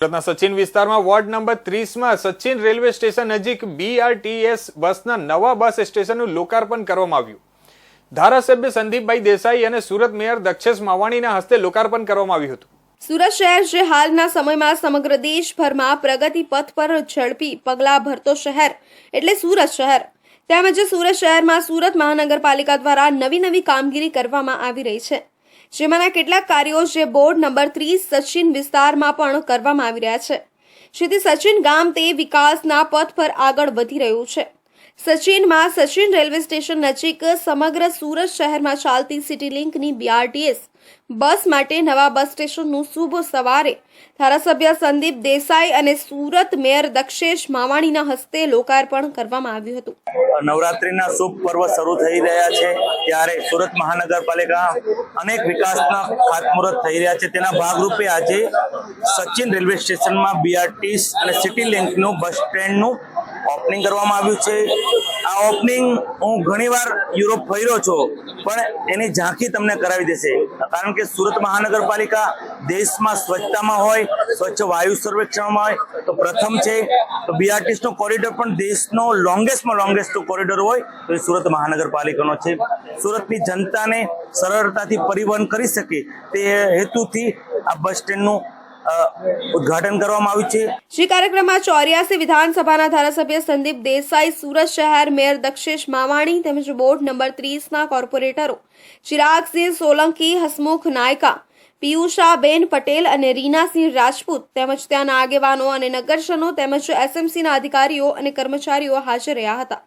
સુરતના સચિન વિસ્તારમાં ward number ત્રીસમાં સચિન રેલવે સ્ટેશન નજીક બીઆરટીએસ બસના નવા બસ સ્ટેશનનું લોકાર્પણ કરવામાં આવ્યું. ધારાસભ્ય સંદીપભાઈ દેસાઈ અને સુરત મેયર દક્ષેશ માવાણીના હસ્તે લોકાર્પણ કરવામાં આવ્યું હતું. સુરત શહેર જે હાલના સમયમાં સમગ્ર દેશભરમાં પ્રગતિ પથ પર ઝડપી પગલાં ભરતો શહેર એટલે સુરત શહેર. તેમજ સુરત શહેરમાં સુરત મહાનગરપાલિકા દ્વારા નવી નવી કામગીરી કરવામાં આવી રહી છે. જેમાંના કેટલાક કાર્યો જે બોર્ડ નંબર ત્રીસ સચિન વિસ્તારમાં પણ કરવામાં આવી રહ્યા છે. જેથી સચિન ગામ તે વિકાસના પથ પર આગળ વધી રહ્યું છે. સચિનમાં સચિન રેલવે સ્ટેશન નજીક સમગ્ર સુરત શહેરમાં ચાલતી સિટી લિંકની બીઆરટીએસ બસ માટે નવા બસ સ્ટેશનનું શુભ સવારે. ધારાસભ્ય સંદીપ દેસાઈ અને સુરત મેયર દક્ષેશ માવાણીના હસ્તે લોકાર્પણ કરવામાં આવ્યું હતું. નવરાત્રિના શુભ પર્વ શરૂ થઈ રહ્યા છે. ત્યારે સુરત મહાનગરપાલિકા અનેક વિકાસના ખાતમુહૂર્ત થઈ રહ્યા છે. તેના ભાગરૂપે આજે સચિન રેલવે સ્ટેશનમાં બીઆરટીસ અને સિટી લિંકનું બસ સ્ટેન્ડનું ઓપનિંગ કરવામાં આવ્યું છે. આ ઓપનિંગ હું ઘણીવાર યુરોપ ફર્યો છું, પણ એની ઝાંખી તમને કરાવી દેશે. કારણ કે સુરત મહાનગરપાલિકા દેશમાં સ્વચ્છતામાં હોય, સ્વચ્છ વાયુ સર્વેક્ષણમાં હોય, તો પ્રથમ છે, તો બીઆરટીસનો કોરિડોર પણ દેશનો લોંગેસ્ટમાં લોંગેસ્ટ કોરિડોર હોય, તો એ સુરત મહાનગરપાલિકાનો છે. સુરતની જનતાને સરળતાથી પરિવહન કરી શકે તે હેતુથી આ બસ સ્ટેન્ડનું ઉદ્ઘાટન કરવામાં આવ્યું છે. શ્રી કાર્યક્રમમાં ચોર્યાસી વિધાનસભાના ધારાસભ્ય સંદીપ દેસાઈ, સુરત શહેર મેયર દક્ષેશ માવાણી તેમજ બોર્ડ નંબર ત્રીસના કોર્પોરેટરો ચિરાગસિંહ સોલંકી, હસમુખ નાયકા, પિયુષાબેન પટેલ અને રીનાસિંહ રાજપૂત તેમજ ત્યાંના આગેવાનો અને નગરજનો તેમજ એસએમસીના અધિકારીઓ અને કર્મચારીઓ હાજર રહ્યા હતા.